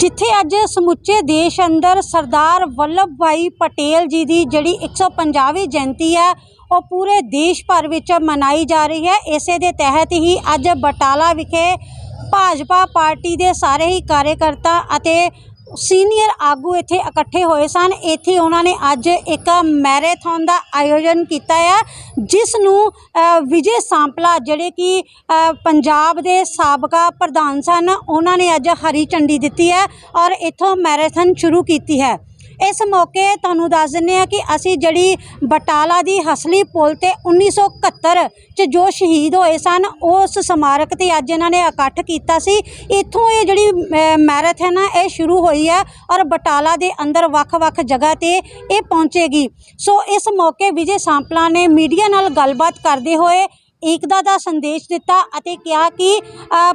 ਜਿੱਥੇ ਅੱਜ ਸਮੁੱਚੇ ਦੇਸ਼ ਅੰਦਰ ਸਰਦਾਰ ਵੱਲਭ ਭਾਈ ਪਟੇਲ ਜੀ ਦੀ ਜਿਹੜੀ 150ਵੀਂ ਜਯੰਤੀ ਹੈ, ਉਹ ਪੂਰੇ ਦੇਸ਼ ਭਰ ਵਿੱਚ ਮਨਾਈ ਜਾ ਰਹੀ ਹੈ। ਇਸੇ ਦੇ ਤਹਿਤ ਹੀ ਅੱਜ ਬਟਾਲਾ ਵਿਖੇ ਭਾਜਪਾ ਪਾਰਟੀ ਦੇ ਸਾਰੇ ਹੀ ਕਾਰਜਕਰਤਾ ਅਤੇ ਸੀਨੀਅਰ ਆਗੂ ਇੱਥੇ ਇਕੱਠੇ ਹੋਏ ਸਨ। ਇੱਥੇ ਉਹਨਾਂ ਨੇ ਅੱਜ ਇੱਕ ਮੈਰਾਥਨ ਦਾ ਆਯੋਜਨ ਕੀਤਾ ਹੈ ਜਿਸ ਨੂੰ ਵਿਜੇ ਸਾਂਪਲਾ ਜਿਹੜੇ ਕਿ ਪੰਜਾਬ ਦੇ ਸਾਬਕਾ ਪ੍ਰਧਾਨ ਸਨ, ਉਹਨਾਂ ਨੇ ਅੱਜ ਹਰੀ ਝੰਡੀ ਦਿੱਤੀ ਹੈ ਔਰ ਇੱਥੋਂ ਮੈਰਾਥਨ ਸ਼ੁਰੂ ਕੀਤੀ ਹੈ। ਇਸ ਮੌਕੇ ਤੁਹਾਨੂੰ ਦੱਸ ਦਿੰਦੇ ਆ ਕਿ ਅਸੀਂ ਜਿਹੜੀ ਬਟਾਲਾ ਦੀ ਹਸਲੀ ਪੁਲ ਤੇ 1971 ਚ ਜੋ ਸ਼ਹੀਦ ਹੋਏ ਸਨ ਉਸ ਸਮਾਰਕ ਤੇ ਅੱਜ ਇਹਨਾਂ ਨੇ ਇਕੱਠ ਕੀਤਾ ਸੀ। ਇੱਥੋਂ ਇਹ ਜਿਹੜੀ ਅ, ਮੈਰਾਥਨ ਹੈ ਇਹ ਸ਼ੁਰੂ ਹੋਈ ਹੈ ਔਰ ਬਟਾਲਾ ਦੇ ਅੰਦਰ ਵੱਖ-ਵੱਖ ਜਗ੍ਹਾ ਤੇ ਇਹ ਪਹੁੰਚੇਗੀ। ਸੋ ਇਸ ਮੌਕੇ ਵਿਜੇ ਸਾਂਪਲਾ ਨੇ ਮੀਡੀਆ ਨਾਲ ਗੱਲਬਾਤ ਕਰਦੇ ਹੋਏ ਏਕਤਾ ਦਾ ਸੰਦੇਸ਼ ਦਿੱਤਾ ਅਤੇ ਕਿਹਾ ਕਿ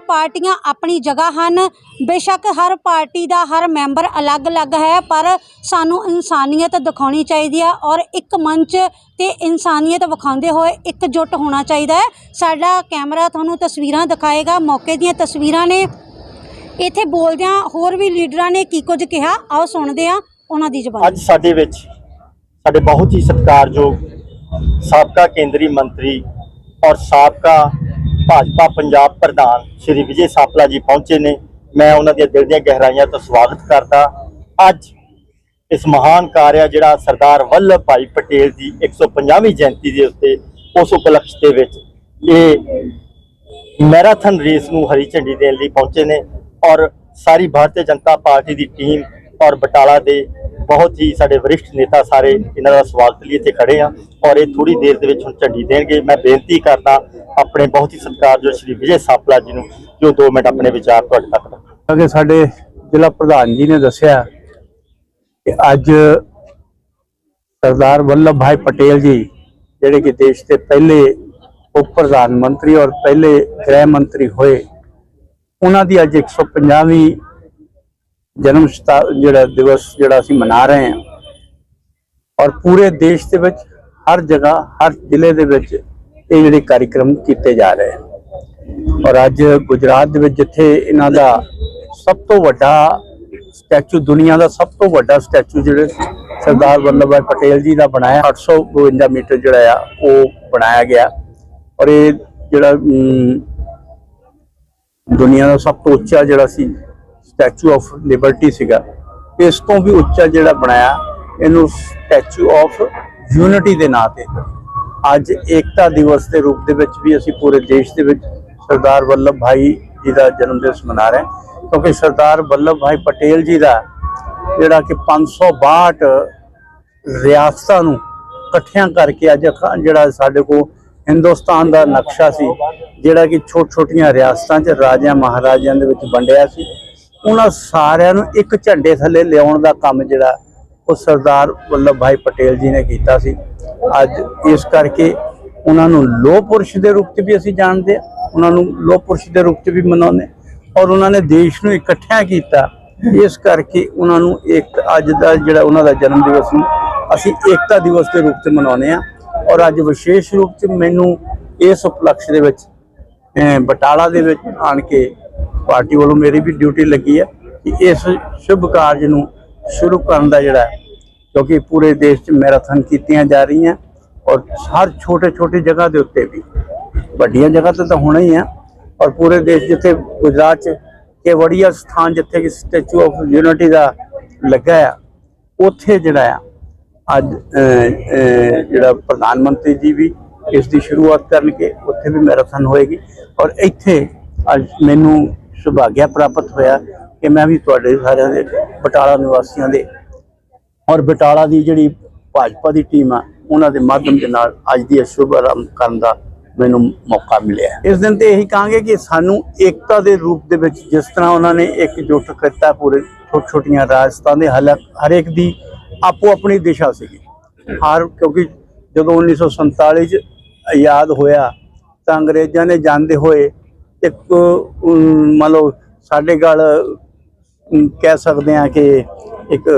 ਪਾਰਟੀਆਂ ਆਪਣੀ ਜਗ੍ਹਾ ਹਨ। ਬੇਸ਼ੱਕ ਹਰ ਪਾਰਟੀ ਦਾ ਹਰ ਮੈਂਬਰ ਅਲੱਗ-ਅਲੱਗ ਹੈ, ਪਰ ਸਾਨੂੰ ਇਨਸਾਨੀਅਤ ਦਿਖਾਉਣੀ ਚਾਹੀਦੀ ਹੈ ਔਰ ਇੱਕ ਮੰਚ ਤੇ ਇਨਸਾਨੀਅਤ ਵਿਖਾਉਂਦੇ ਹੋਏ ਇਕਜੁੱਟ ਹੋਣਾ ਚਾਹੀਦਾ ਹੈ। ਸਾਡਾ ਕੈਮਰਾ ਤੁਹਾਨੂੰ ਤਸਵੀਰਾਂ ਦਿਖਾਏਗਾ। ਮੌਕੇ ਦੀਆਂ ਤਸਵੀਰਾਂ ਨੇ। ਇੱਥੇ ਬੋਲਦਿਆਂ ਹੋਰ ਵੀ ਲੀਡਰਾਂ ਨੇ ਕੀ ਕੁਝ ਕਿਹਾ। ਆਓ ਸੁਣਦੇ ਹਾਂ ਉਹਨਾਂ ਦੀ ਜ਼ਬਾਨ। ਅੱਜ ਸਾਡੇ ਵਿੱਚ ਸਾਡੇ ਬਹੁਤ ਹੀ ਸਤਿਕਾਰਯੋਗ ਸਾਬਕਾ ਕੇਂਦਰੀ ਮੰਤਰੀ ਔਰ ਸਾਬਕਾ ਭਾਜਪਾ ਪੰਜਾਬ ਪ੍ਰਧਾਨ ਸ਼੍ਰੀ ਵਿਜੇ ਸਾਪਲਾ ਜੀ ਪਹੁੰਚੇ ਨੇ। ਮੈਂ ਉਹਨਾਂ ਦੀਆਂ ਦਿਲ ਦੀਆਂ ਗਹਿਰਾਈਆਂ ਤੋਂ ਸਵਾਗਤ ਕਰਦਾ। ਅੱਜ ਇਸ ਮਹਾਨ ਕਾਰਿਆ ਜਿਹੜਾ ਸਰਦਾਰ ਵੱਲਭ ਭਾਈ ਪਟੇਲ ਦੀ 150ਵੀਂ ਜਯੰਤੀ ਦੇ ਉੱਤੇ ਉਸ ਉਪਲਕਸ਼ ਦੇ ਵਿੱਚ ਇਹ ਮੈਰਾਥਨ ਰੇਸ ਨੂੰ ਹਰੀ ਝੰਡੀ ਦੇਣ ਲਈ ਪਹੁੰਚੇ ਨੇ ਔਰ ਸਾਰੀ ਭਾਰਤੀ ਜਨਤਾ ਪਾਰਟੀ ਦੀ ਟੀਮ ਔਰ ਬਟਾਲਾ ਦੇ ਬਹੁਤ ਹੀ ਸਾਡੇ ਵਰਿਸ਼ਠ ਨੇਤਾ ਸਾਰੇ ਇਹਨਾਂ ਦਾ ਸਵਾਗਤ ਲਈ ਇੱਥੇ ਖੜੇ ਆ ਔਰ ਇਹ ਥੋੜੀ ਦੇਰ ਦੇ ਵਿੱਚ ਹੁਣ ਝੰਡੀ ਦੇਣਗੇ। ਮੈਂ ਬੇਨਤੀ ਕਰਦਾ ਆਪਣੇ ਬਹੁਤ ਹੀ ਸਤਿਕਾਰਯੋਗ ਸ਼੍ਰੀ ਵਿਜੇ ਸਾਪਲਾ ਜੀ ਨੂੰ ਜੋ 2 ਮਿੰਟ ਆਪਣੇ ਵਿਚਾਰ ਤੁਹਾਡੇ ਤੱਕ ਰੱਖਣ ਕਿ ਸਾਡੇ ਜ਼ਿਲ੍ਹਾ ਪ੍ਰਧਾਨ ਜੀ ਨੇ ਦੱਸਿਆ ਕਿ ਅੱਜ ਸਰਦਾਰ ਵੱਲਭ ਭਾਈ ਪਟੇਲ ਜੀ, ਜਿਹੜੇ ਕਿ ਦੇਸ਼ ਦੇ ਪਹਿਲੇ ਉਪ ਪ੍ਰਧਾਨ ਮੰਤਰੀ ਔਰ ਪਹਿਲੇ ਗ੍ਰਹਿ ਮੰਤਰੀ ਹੋਏ, ਉਹਨਾਂ ਦੀ ਅੱਜ 150ਵੀਂ ਜਨਮ ਸ਼ਤਾ ਜਿਹੜਾ ਦਿਵਸ ਜਿਹੜਾ ਅਸੀਂ ਮਨਾ ਰਹੇ ਹਾਂ। ਔਰ ਪੂਰੇ ਦੇਸ਼ ਦੇ ਵਿੱਚ ਹਰ ਜਗ੍ਹਾ ਹਰ ਜ਼ਿਲ੍ਹੇ ਦੇ ਵਿੱਚ ਇਹ ਜਿਹੜੇ ਕਾਰਜਕ੍ਰਮ ਕੀਤੇ ਜਾ ਰਹੇ ਹਨ। ਔਰ ਅੱਜ ਗੁਜਰਾਤ ਦੇ ਵਿੱਚ ਜਿੱਥੇ ਇਹਨਾਂ ਦਾ ਸਭ ਤੋਂ ਵੱਡਾ ਸਟੈਚੂ ਦੁਨੀਆ ਦਾ ਸਭ ਤੋਂ ਵੱਡਾ ਸਟੈਚੂ ਜਿਹੜੇ ਸਰਦਾਰ ਵੱਲਭ ਭਾਈ ਪਟੇਲ ਜੀ ਦਾ ਬਣਾਇਆ 852 ਮੀਟਰ ਜਿਹੜਾ ਆ ਉਹ ਬਣਾਇਆ ਗਿਆ। ਔਰ ਇਹ ਜਿਹੜਾ ਅਮ, ਦੁਨੀਆ ਦਾ ਸਭ ਤੋਂ ਉੱਚਾ ਜਿਹੜਾ ਸੀ ਸਟੈਚੂ ਆਫ ਲਿਬਰਟੀ ਸੀਗਾ। ਇਸ ਤੋਂ ਵੀ ਉੱਚਾ ਜਿਹੜਾ ਬਣਾਇਆ, ਇਹਨੂੰ ਸਟੈਚੂ ਆਫ ਯੂਨਿਟੀ ਦੇ ਨਾਂ ਤੇ। ਅੱਜ ਏਕਤਾ ਦਿਵਸ ਦੇ ਰੂਪ ਦੇ ਵਿੱਚ ਵੀ ਅਸੀਂ ਪੂਰੇ ਦੇਸ਼ ਦੇ ਵਿੱਚ ਸਰਦਾਰ ਵੱਲਭ ਭਾਈ ਜੀ ਦਾ ਜਨਮ ਦਿਵਸ ਮਨਾ ਰਹੇ ਹਾਂ। ਕਿਉਂਕਿ ਸਰਦਾਰ ਵੱਲਭ ਭਾਈ ਪਟੇਲ ਜੀ ਦਾ ਜਿਹੜਾ ਕਿ 562 ਰਿਆਸਤਾਂ ਨੂੰ ਇਕੱਠਿਆਂ ਕਰਕੇ ਅੱਜ ਅਖ- ਜਿਹੜਾ ਸਾਡੇ ਕੋਲ ਹਿੰਦੁਸਤਾਨ ਦਾ ਨਕਸ਼ਾ ਸੀ, ਜਿਹੜਾ ਕਿ ਛੋਟ ਛੋਟੀਆਂ ਰਿਆਸਤਾਂ 'ਚ ਰਾਜਿਆਂ ਮਹਾਰਾਜਿਆਂ ਦੇ ਵਿੱਚ ਵੰਡਿਆ ਸੀ। ਉਹਨਾਂ ਸਾਰਿਆਂ ਨੂੰ ਇੱਕ ਝੰਡੇ ਥੱਲੇ ਲਿਆਉਣ ਦਾ ਕੰਮ ਜਿਹੜਾ ਉਹ ਸਰਦਾਰ ਵੱਲਭ ਭਾਈ ਪਟੇਲ ਜੀ ਨੇ ਕੀਤਾ ਸੀ। ਅੱਜ ਇਸ ਕਰਕੇ ਉਹਨਾਂ ਨੂੰ ਲੋਹ ਪੁਰਸ਼ ਦੇ ਰੂਪ 'ਚ ਵੀ ਅਸੀਂ ਜਾਣਦੇ ਹਾਂ, ਉਹਨਾਂ ਨੂੰ ਲੋਹ ਪੁਰਸ਼ ਦੇ ਰੂਪ 'ਚ ਵੀ ਮਨਾਉਂਦੇ ਹਾਂ ਔਰ ਉਹਨਾਂ ਨੇ ਦੇਸ਼ ਨੂੰ ਇਕੱਠਿਆਂ ਕੀਤਾ। ਇਸ ਕਰਕੇ ਉਹਨਾਂ ਨੂੰ ਇੱਕ ਅੱਜ ਦਾ ਜਿਹੜਾ ਉਹਨਾਂ ਦਾ ਜਨਮ ਦਿਵਸ ਨੂੰ ਅਸੀਂ ਏਕਤਾ ਦਿਵਸ ਦੇ ਰੂਪ 'ਚ ਮਨਾਉਂਦੇ ਹਾਂ ਔਰ ਅੱਜ ਵਿਸ਼ੇਸ਼ ਰੂਪ 'ਚ ਮੈਨੂੰ ਇਸ ਉਪਲਕਸ਼ ਦੇ ਵਿੱਚ ਬਟਾਲਾ ਦੇ ਵਿੱਚ ਆਣ ਕੇ ਪਾਰਟੀ ਵੱਲੋਂ ਮੇਰੀ ਵੀ ਡਿਊਟੀ ਲੱਗੀ ਹੈ ਕਿ ਇਸ ਸ਼ੁਭ ਕਾਰਜ ਨੂੰ ਸ਼ੁਰੂ ਕਰਨ ਦਾ ਜਿਹੜਾ ਕਿਉਂਕਿ ਪੂਰੇ ਦੇਸ਼ 'ਚ ਮੈਰਾਥਨ ਕੀਤੀਆਂ ਜਾ ਰਹੀਆਂ ਔਰ ਹਰ ਛੋਟੇ ਛੋਟੇ ਜਗ੍ਹਾ ਦੇ ਉੱਤੇ ਵੀ। ਵੱਡੀਆਂ ਜਗ੍ਹਾ ਤੇ ਤਾਂ ਹੋਣਾ ਹੀ ਆ ਔਰ ਪੂਰੇ ਦੇਸ਼ ਜਿੱਥੇ ਗੁਜਰਾਤ 'ਚ ਕੇਵੜੀਆ ਸਥਾਨ ਜਿੱਥੇ ਕਿ ਸਟੈਚੂ ਆਫ ਯੂਨਿਟੀ ਦਾ ਲੱਗਾ ਆ, ਉੱਥੇ ਜਿਹੜਾ ਆ, ਅੱਜ ਜਿਹੜਾ ਪ੍ਰਧਾਨ ਮੰਤਰੀ ਜੀ ਵੀ ਇਸ ਦੀ ਸ਼ੁਰੂਆਤ ਕਰਨਗੇ, ਉੱਥੇ ਵੀ ਮੈਰਾਥਨ ਹੋਏਗੀ। ਔਰ ਇੱਥੇ ਅੱਜ ਮੈਨੂੰ ਸੁਭਾਗਿਆ ਪ੍ਰਾਪਤ ਹੋਇਆ ਕਿ ਮੈਂ ਵੀ ਤੁਹਾਡੇ ਸਾਰਿਆਂ ਦੇ ਬਟਾਲਾ ਨਿਵਾਸੀਆਂ ਦੇ ਔਰ ਬਟਾਲਾ ਦੀ ਜਿਹੜੀ ਭਾਜਪਾ ਦੀ ਟੀਮ ਆ, ਉਹਨਾਂ ਦੇ ਮਾਧਿਅਮ ਦੇ ਨਾਲ ਅੱਜ ਦੀ ਇਹ ਸ਼ੁਭ ਆਰੰਭ ਕਰਨ ਦਾ ਮੈਨੂੰ ਮੌਕਾ ਮਿਲਿਆ। ਇਸ ਦਿਨ ਤੇ ਇਹੀ ਕਹਾਂਗੇ ਕਿ ਸਾਨੂੰ ਏਕਤਾ ਦੇ ਰੂਪ ਦੇ ਵਿੱਚ ਜਿਸ ਤਰ੍ਹਾਂ ਉਹਨਾਂ ਨੇ ਇਕਜੁੱਟ ਕੀਤਾ ਪੂਰੇ ਛੋਟ ਛੋਟੀਆਂ ਰਾਜਸਥਾਨ ਦੇ ਹਲਕ ਹਰੇਕ ਦੀ ਆਪੋ ਆਪਣੀ ਦਿਸ਼ਾ ਸੀਗੀ। ਹਰ ਕਿਉਂਕਿ ਜਦੋਂ 1947 ਚ ਆਜ਼ਾਦ ਹੋਇਆ ਤਾਂ ਅੰਗਰੇਜ਼ਾਂ ਨੇ ਜਾਂਦੇ ਹੋਏ ਇੱਕ ਮੰਨ ਲਓ ਸਾਡੇ ਗੱਲ ਕਹਿ ਸਕਦੇ ਆ ਕਿ ਇੱਕ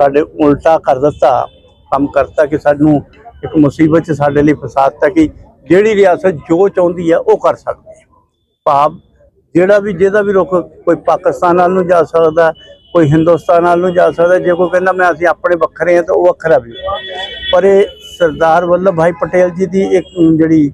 ਸਾਡੇ ਉਲਟਾ ਕਰ ਦਿੱਤਾ, ਕੰਮ ਕਰਤਾ ਕਿ ਸਾਨੂੰ ਇੱਕ ਮੁਸੀਬਤ ਚ ਸਾਡੇ ਲਈ ਫਸਾਤਾ ਕਿ ਜਿਹੜੀ ਰਿਆਸਤ ਜੋ ਚਾਹੁੰਦੀ ਆ ਉਹ ਕਰ ਸਕਦੀ ਹੈ ਭਾਵ ਜਿਹੜਾ ਵੀ, ਜਿਹਦਾ ਵੀ ਰੁਖ ਕੋਈ ਪਾਕਿਸਤਾਨ ਨਾਲ ਨੂੰ ਜਾ ਸਕਦਾ, ਕੋਈ ਹਿੰਦੁਸਤਾਨ ਨਾਲ ਨੂੰ ਜਾ ਸਕਦਾ, ਜੇ ਕੋਈ ਕਹਿੰਦਾ ਮੈਂ ਅਸੀਂ ਆਪਣੇ ਵੱਖਰੇ ਹਾਂ ਤਾਂ ਉਹ ਵੱਖਰਾ ਵੀ ਪਰ ਇਹ ਸਰਦਾਰ ਵੱਲਭ ਭਾਈ ਪਟੇਲ ਜੀ ਦੀ ਇੱਕ ਜਿਹੜੀ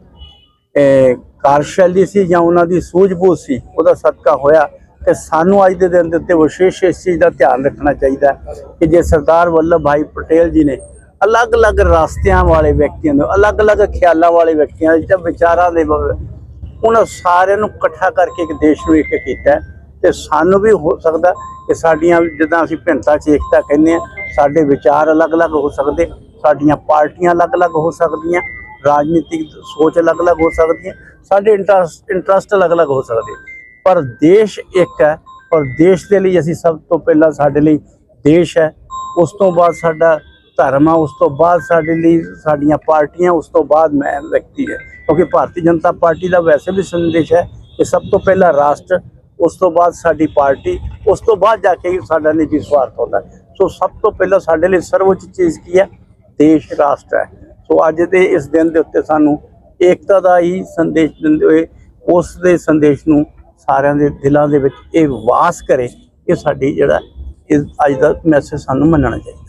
ਅਹ, ਕਾਰਜਸ਼ੈਲੀ ਸੀ ਜਾਂ ਉਹਨਾਂ ਦੀ ਸੂਝ-ਬੂਝ ਸੀ ਉਹਦਾ ਸਦਕਾ ਹੋਇਆ ਤੇ ਸਾਨੂੰ ਅੱਜ ਦੇ ਦਿਨ ਦੇ ਉੱਤੇ ਵਿਸ਼ੇਸ਼ ਇਸ ਚੀਜ਼ ਦਾ ਧਿਆਨ ਰੱਖਣਾ ਚਾਹੀਦਾ ਕਿ ਜੇ ਸਰਦਾਰ ਵੱਲਭ ਭਾਈ ਪਟੇਲ ਜੀ ਨੇ ਅਲੱਗ-ਅਲੱਗ ਰਾਸਤਿਆਂ ਵਾਲੇ ਵਿਅਕਤੀਆਂ ਨੂੰ ਅਲੱਗ-ਅਲੱਗ ਖਿਆਲਾਂ ਵਾਲੇ ਵਿਅਕਤੀਆਂ ਦੇ ਜਾਂ ਵਿਚਾਰਾਂ ਦੇ ਉਹਨਾਂ ਸਾਰਿਆਂ ਨੂੰ ਇਕੱਠਾ ਕਰਕੇ ਇੱਕ ਦੇਸ਼ ਨੂੰ ਇੱਕ ਕੀਤਾ ਹੈ ਤੇ ਸਾਨੂੰ ਵੀ ਹੋ ਸਕਦਾ ਕਿ ਸਾਡੀਆਂ ਜਿੱਦਾਂ ਅਸੀਂ ਭਿੰਨਤਾ ਚ ਏਕਤਾ ਕਹਿੰਦੇ ਆ ਸਾਡੇ ਵਿਚਾਰ ਅਲੱਗ-ਅਲੱਗ ਹੋ ਸਕਦੇ ਸਾਡੀਆਂ ਪਾਰਟੀਆਂ ਅਲੱਗ-ਅਲੱਗ ਹੋ ਸਕਦੀਆਂ ਰਾਜਨੀਤਿਕ ਸੋਚ ਅਲੱਗ-ਅਲੱਗ ਹੋ ਸਕਦੀ ਹੈ ਸਾਡੇ ਇੰਟਰਸਟ ਇੰਟਰਸਟ ਅਲੱਗ-ਅਲੱਗ ਹੋ ਸਕਦੇ ਪਰ ਦੇਸ਼ ਇੱਕ ਹੈ ਔਰ ਦੇਸ਼ ਦੇ ਲਈ ਅਸੀਂ ਸਭ ਤੋਂ ਪਹਿਲਾਂ ਸਾਡੇ ਲਈ ਦੇਸ਼ ਹੈ ਉਸ ਤੋਂ ਬਾਅਦ ਸਾਡਾ ਧਰਮ ਆ ਉਸ ਤੋਂ ਬਾਅਦ ਸਾਡੇ ਲਈ ਸਾਡੀਆਂ ਪਾਰਟੀਆਂ ਉਸ ਤੋਂ ਬਾਅਦ ਮੈਂ ਵਿਅਕਤੀ ਹੈ ਕਿਉਂਕਿ ਭਾਰਤੀ ਜਨਤਾ ਪਾਰਟੀ ਦਾ ਵੈਸੇ ਵੀ ਸੰਦੇਸ਼ ਹੈ ਕਿ ਸਭ ਤੋਂ ਪਹਿਲਾਂ ਰਾਸ਼ਟਰ ਉਸ ਤੋਂ ਬਾਅਦ ਸਾਡੀ ਪਾਰਟੀ ਉਸ ਤੋਂ ਬਾਅਦ ਜਾ ਕੇ ਹੀ ਸਾਡਾ ਨਿੱਜੀ ਸਵਾਰਥ ਹੁੰਦਾ ਹੈ। ਸੋ ਸਭ ਤੋਂ ਪਹਿਲਾਂ ਸਾਡੇ ਲਈ ਸਰਵਉੱਚ ਚੀਜ਼ ਕੀ ਹੈ ਦੇਸ਼ ਰਾਸ਼ਟਰ ਹੈ ਸੋ ਅੱਜ ਦੇ ਇਸ ਦਿਨ ਦੇ ਉੱਤੇ ਸਾਨੂੰ ਏਕਤਾ ਦਾ ਹੀ ਸੰਦੇਸ਼ ਦਿੰਦੇ ਹੋਏ, ਉਸ ਦੇ ਸੰਦੇਸ਼ ਨੂੰ ਸਾਰਿਆਂ ਦੇ ਦਿਲਾਂ ਦੇ ਵਿੱਚ ਇਹ ਵਾਸ ਕਰੇ ਇਹ ਸਾਡੀ ਜਿਹੜਾ ਇਹ ਅੱਜ ਦਾ ਮੈਸੇਜ ਸਾਨੂੰ ਮੰਨਣਾ ਚਾਹੀਦਾ।